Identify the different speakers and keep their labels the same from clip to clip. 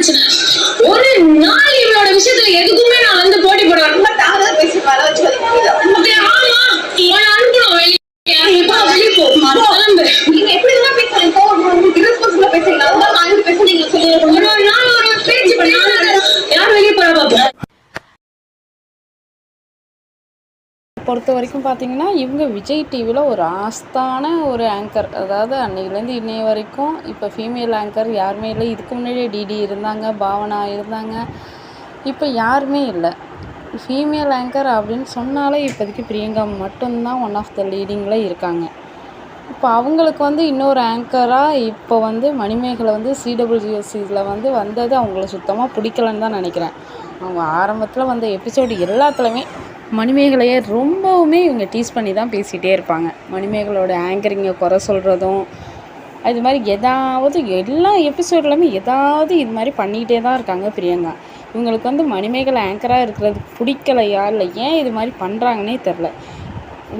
Speaker 1: பிரச்சனை. ஒரு நாள் இவளோட விஷயத்துல எதுக்குமே
Speaker 2: பொறுத்த வரைக்கும் பார்த்தீங்கன்னா இவங்க விஜய் டிவியில் ஒரு ஆஸ்தான ஒரு ஆங்கர் அதாவது அன்னையிலேருந்து இன்னைய வரைக்கும் இப்போ ஃபீமேல் ஆங்கர் யாருமே இல்லை. இதுக்கு முன்னாடியே டிடி இருந்தாங்க பாவனா இருந்தாங்க. இப்போ யாருமே இல்லை. ஃபீமேல் ஆங்கர் அப்படின்னு சொன்னாலே இப்போதைக்கு பிரியங்கா மட்டும்தான் ஒன் ஆஃப் த லீடிங்கில் இருக்காங்க. இப்போ அவங்களுக்கு வந்து இன்னொரு ஆங்கராக இப்போ வந்து மணிமேகலை வந்து சிடபிள்யூசியில் வந்து வந்தது அவங்கள சுத்தமாக பிடிக்கலன்னு தான் நினைக்கிறேன். அவங்க ஆரம்பத்தில் வந்த எபிசோடு எல்லாத்துலேயுமே மணிமேகலையை ரொம்பவுமே இவங்க டீஸ் பண்ணி தான் பேசிகிட்டே இருப்பாங்க. மணிமேகலோட ஆங்கரிங்கை குறை சொல்கிறதும் அது மாதிரி ஏதாவது எல்லா எபிசோட்லையுமே ஏதாவது இது மாதிரி பண்ணிக்கிட்டே தான் இருக்காங்க பிரியங்கா. இவங்களுக்கு வந்து மணிமேகலை ஆங்கராக இருக்கிறது பிடிக்கலையா? இல்லை ஏன் இது மாதிரி பண்ணுறாங்கன்னே தெரில.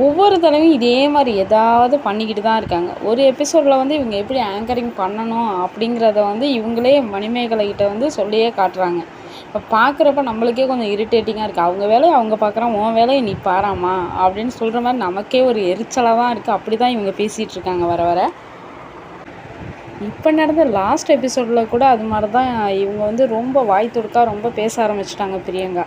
Speaker 2: ஒவ்வொரு தடவையும் இதே மாதிரி ஏதாவது பண்ணிக்கிட்டு தான் இருக்காங்க. ஒரு எபிசோடில் வந்து இவங்க எப்படி ஆங்கரிங் பண்ணணும் அப்படிங்கிறத வந்து இவங்களே மணிமேகலை கிட்ட வந்து சொல்லியே காட்டுறாங்க. இப்போ பார்க்குறப்ப நம்மளுக்கே கொஞ்சம் இரிட்டேட்டிங்காக இருக்குது அவங்க வேலையை அவங்க பார்க்குறான் உன் வேலையை நீ பாராமா அப்படின்னு சொல்கிற மாதிரி நமக்கே ஒரு எரிச்சலாக தான் இருக்குது அப்படி தான் இவங்க பேசிகிட்டு இருக்காங்க வர வர. இப்போ நடந்த லாஸ்ட் எபிசோடில் கூட அது மாதிரி தான் இவங்க வந்து ரொம்ப வாய் துடுக்கா ரொம்ப பேச ஆரம்பிச்சிட்டாங்க பிரியங்கா.